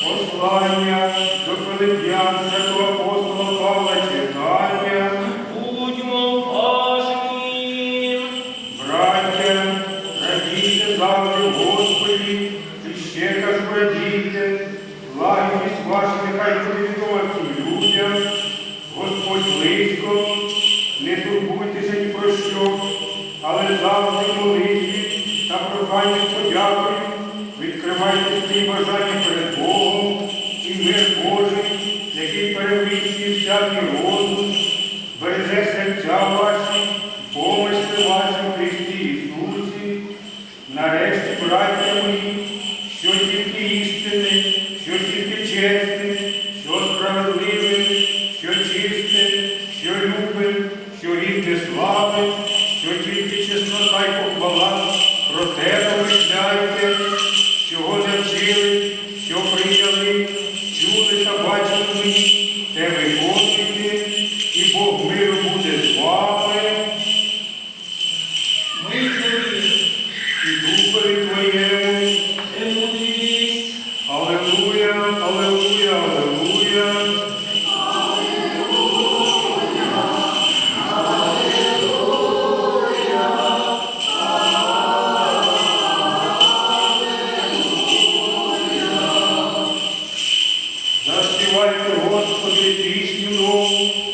Послання до Филип'ян святого апостола Павла читання. Будьмо уважні. Браття, радійте завжди Господі, і ще кажу радійте, лагідність ваша нехай відома людям, Господь близько, не турбуйтеся ні про що, але завжди молитві та проханні з відкривайте свої бажання перед Богом і мир Божий, який перевищує всякий розум, береже серця ваші, помисли ваші в Христі Ісусі. Нарешті, браття мої, що тільки істини, що тільки чесне, що справедливе, що чисте, що любе, що гідне слави, що тільки чеснота й похвала, пам'ятайте, чого не вчили, що прийняли. que olha teu rosto poder triste de novo.